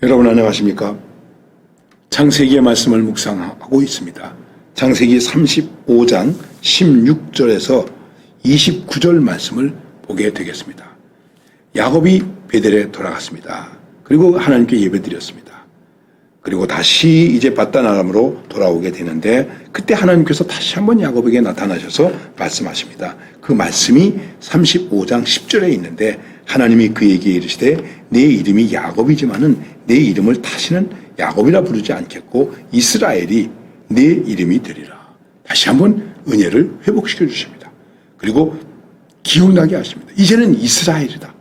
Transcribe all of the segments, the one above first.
여러분 안녕하십니까? 창세기의 말씀을 묵상하고 있습니다. 창세기 35장 16절에서 29절 말씀을 보게 되겠습니다. 야곱이 베델에 돌아갔습니다. 그리고 하나님께 예배드렸습니다. 그리고 다시 이제 바다나람으로 돌아오게 되는데 그때 하나님께서 다시 한번 야곱에게 나타나셔서 말씀하십니다. 그 말씀이 35장 10절에 있는데 하나님이 그에게 이르시되 내 이름이 야곱이지만은 내 이름을 다시는 야곱이라 부르지 않겠고 이스라엘이 내 이름이 되리라. 다시 한번 은혜를 회복시켜 주십니다. 그리고 기억나게 하십니다. 이제는 이스라엘이다.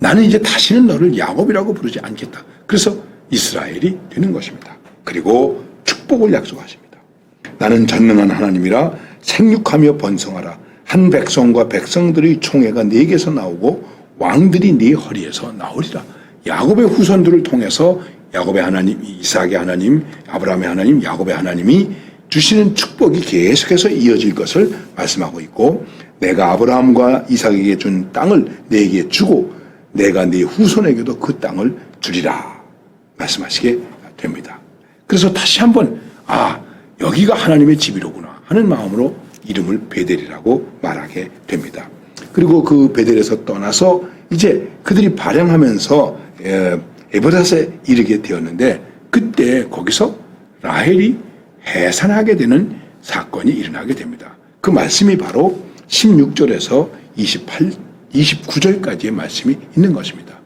나는 이제 다시는 너를 야곱이라고 부르지 않겠다. 그래서 이스라엘이 되는 것입니다. 그리고 축복을 약속하십니다. 나는 전능한 하나님이라 생육하며 번성하라. 한 백성과 백성들의 총회가 네개서 나오고 왕들이 네 허리에서 나오리라. 야곱의 후손들을 통해서 야곱의 하나님, 이삭의 하나님, 아브라함의 하나님, 야곱의 하나님이 주시는 축복이 계속해서 이어질 것을 말씀하고 있고 내가 아브라함과 이삭에게 준 땅을 네게 주고 내가 네 후손에게도 그 땅을 주리라 말씀하시게 됩니다. 그래서 다시 한번 아 여기가 하나님의 집이로구나 하는 마음으로 이름을 베델이라고 말하게 됩니다. 그리고 그 베델에서 떠나서 이제 그들이 발행하면서 에브라스에 이르게 되었는데 그때 거기서 라헬이 해산하게 되는 사건이 일어나게 됩니다. 그 말씀이 바로 16절에서 28, 29절까지의 말씀이 있는 것입니다.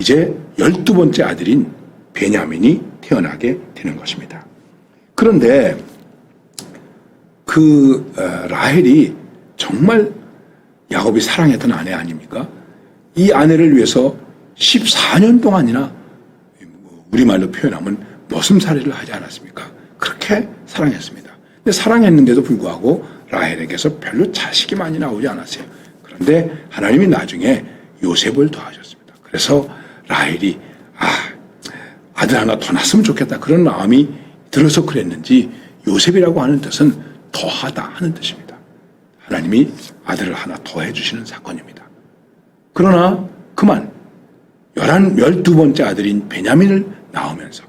이제 열두 번째 아들인 베냐민이 태어나게 되는 것입니다. 그런데 그 어, 라헬이 정말 야곱이 사랑했던 아내 아닙니까? 이 아내를 위해서 14년 동안이나 우리말로 표현하면 머슴살이를 하지 않았습니까? 그렇게 사랑했습니다. 근데 사랑했는데도 불구하고 라헬에게서 별로 자식이 많이 나오지 않았어요. 그런데 하나님이 나중에 요셉을 더하셨습니다. 그래서 라헬이 아 아들 하나 더 낳았으면 좋겠다 그런 마음이 들어서 그랬는지 요셉이라고 하는 뜻은 더하다 하는 뜻입니다. 하나님이 아들을 하나 더 해 주시는 사건입니다. 그러나 그만 열한 열두 번째 아들인 베냐민을 낳으면서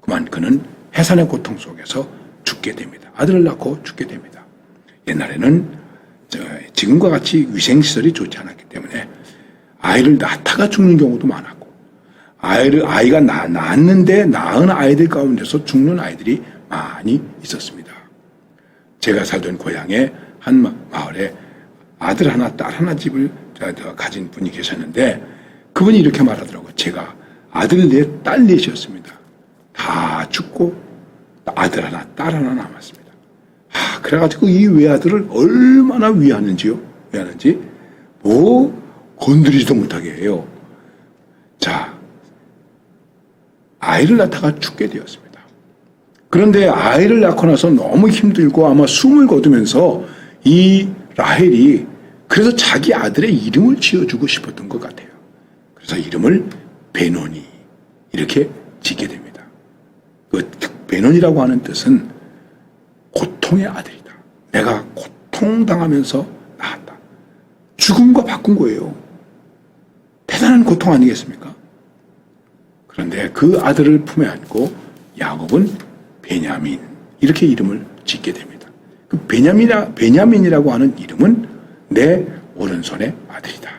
그만 그는 해산의 고통 속에서 죽게 됩니다. 아들을 낳고 죽게 됩니다. 옛날에는 지금과 같이 위생시설이 좋지 않았기 때문에 아이를 낳다가 죽는 경우도 많았고 아이를 아이가 나, 낳았는데 낳은 아이들 가운데서 죽는 아이들이 많이 있었습니다. 제가 살던 고향에 한 마을에 아들 하나 딸 하나 집을 가진 분이 계셨는데 그분이 이렇게 말하더라고요. 제가 아들 넷, 딸 넷이었습니다. 다 죽고 아들 하나, 딸 하나 남았습니다. 아, 그래가지고 이 외아들을 얼마나 위하는지요? 위하는지 뭐 건드리지도 못하게 해요. 자, 아이를 낳다가 죽게 되었습니다. 그런데 아이를 낳고 나서 너무 힘들고 아마 숨을 거두면서 이 라헬이 그래서 자기 아들의 이름을 지어주고 싶었던 것 같아요. 그래서 이름을 베노니 이렇게 짓게 됩니다. 그 베논이라고 하는 뜻은 고통의 아들이다. 내가 고통당하면서 낳았다. 죽음과 바꾼 거예요. 대단한 고통 아니겠습니까? 그런데 그 아들을 품에 안고 야곱은 베냐민 이렇게 이름을 짓게 됩니다. 그 베냐민이라, 베냐민이라고 하는 이름은 내 오른손의 아들이다.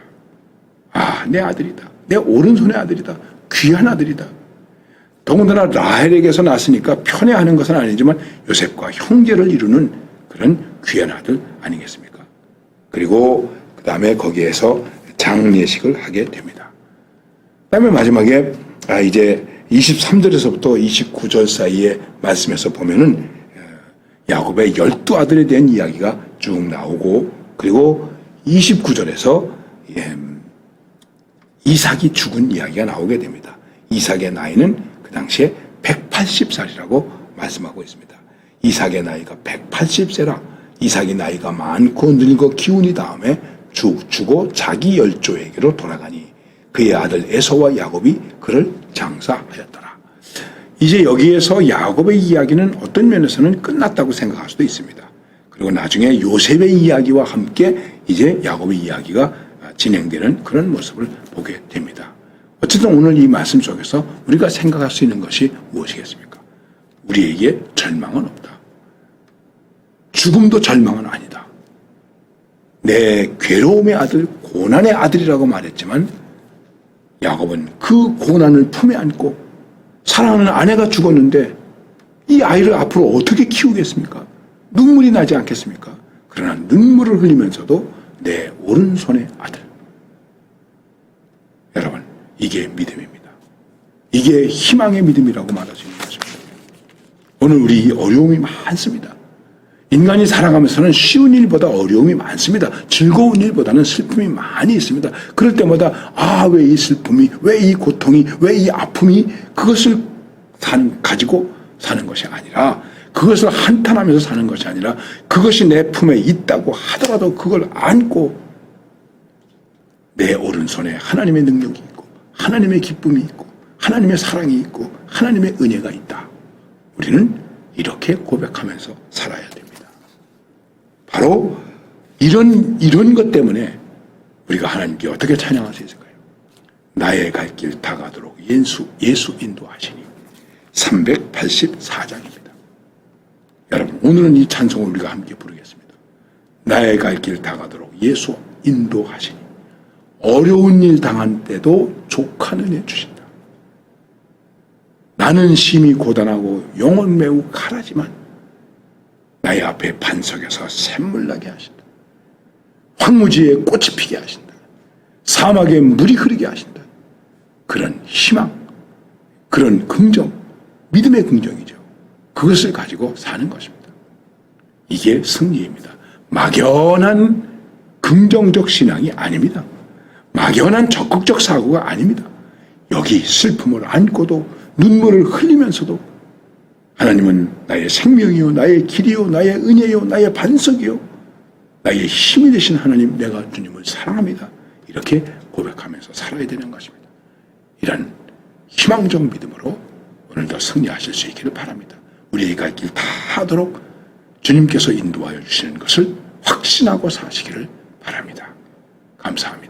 아, 내 아들이다. 내 오른손의 아들이다. 귀한 아들이다. 더군다나 라헬에게서 났으니까 편애하는 것은 아니지만 요셉과 형제를 이루는 그런 귀한 아들 아니겠습니까? 그리고 그 다음에 거기에서 장례식을 하게 됩니다. 그 다음에 마지막에 아 이제 23절에서부터 29절 사이에 말씀에서 보면은 어, 야곱의 열두 아들에 대한 이야기가 쭉 나오고 그리고 29절에서 예, 이삭이 죽은 이야기가 나오게 됩니다. 이삭의 나이는 그 당시에 180살이라고 말씀하고 있습니다. 이삭의 나이가 180세라 이삭의 나이가 많고 늙어 기운이 다음에 죽고 자기 열조에게로 돌아가니 그의 아들 에서와 야곱이 그를 장사하였더라. 이제 여기에서 야곱의 이야기는 어떤 면에서는 끝났다고 생각할 수도 있습니다. 그리고 나중에 요셉의 이야기와 함께 이제 야곱의 이야기가 진행되는 그런 모습을 보게 됩니다. 어쨌든 오늘 이 말씀 속에서 우리가 생각할 수 있는 것이 무엇이겠습니까? 우리에게 절망은 없다. 죽음도 절망은 아니다. 내 괴로움의 아들, 고난의 아들이라고 말했지만 야곱은 그 고난을 품에 안고 사랑하는 아내가 죽었는데 이 아이를 앞으로 어떻게 키우겠습니까? 눈물이 나지 않겠습니까? 그러나 눈물을 흘리면서도 내 오른손의 아들. 여러분, 이게 믿음입니다. 이게 희망의 믿음이라고 말할 수 있는 것입니다. 오늘 우리 어려움이 많습니다. 인간이 살아가면서는 쉬운 일보다 어려움이 많습니다. 즐거운 일보다는 슬픔이 많이 있습니다. 그럴 때마다 아, 왜 이 슬픔이, 왜 이 고통이, 왜 이 아픔이 그것을 사는, 가지고 사는 것이 아니라 그것을 한탄하면서 사는 것이 아니라 그것이 내 품에 있다고 하더라도 그걸 안고 내 오른손에 하나님의 능력이 있고 하나님의 기쁨이 있고 하나님의 사랑이 있고 하나님의 은혜가 있다. 우리는 이렇게 고백하면서 살아야 됩니다. 바로 이런 이런 것 때문에 우리가 하나님께 어떻게 찬양할 수 있을까요? 나의 갈 길 다가도록 예수 예수 인도하시니 384장입니다. 여러분 오늘은 이 찬송을 우리가 함께 부르겠습니다. 나의 갈 길 다가도록 예수 인도하시니 어려운 일 당한 때도 족한 은혜 주신다. 나는 심히 고단하고 영혼 매우 가라지만 나의 앞에 반석에서 샘물 나게 하신다. 황무지에 꽃이 피게 하신다. 사막에 물이 흐르게 하신다. 그런 희망, 그런 긍정, 믿음의 긍정이죠. 그것을 가지고 사는 것입니다. 이게 승리입니다. 막연한 긍정적 신앙이 아닙니다. 막연한 적극적 사고가 아닙니다. 여기 슬픔을 안고도 눈물을 흘리면서도 하나님은 나의 생명이요, 나의 길이요, 나의 은혜요, 나의 반석이요, 나의 힘이 되신 하나님, 내가 주님을 사랑합니다. 이렇게 고백하면서 살아야 되는 것입니다. 이런 희망적 믿음으로 오늘도 승리하실 수 있기를 바랍니다. 우리의 갈길다 하도록 주님께서 인도하여 주시는 것을 확신하고 사시기를 바랍니다. 감사합니다.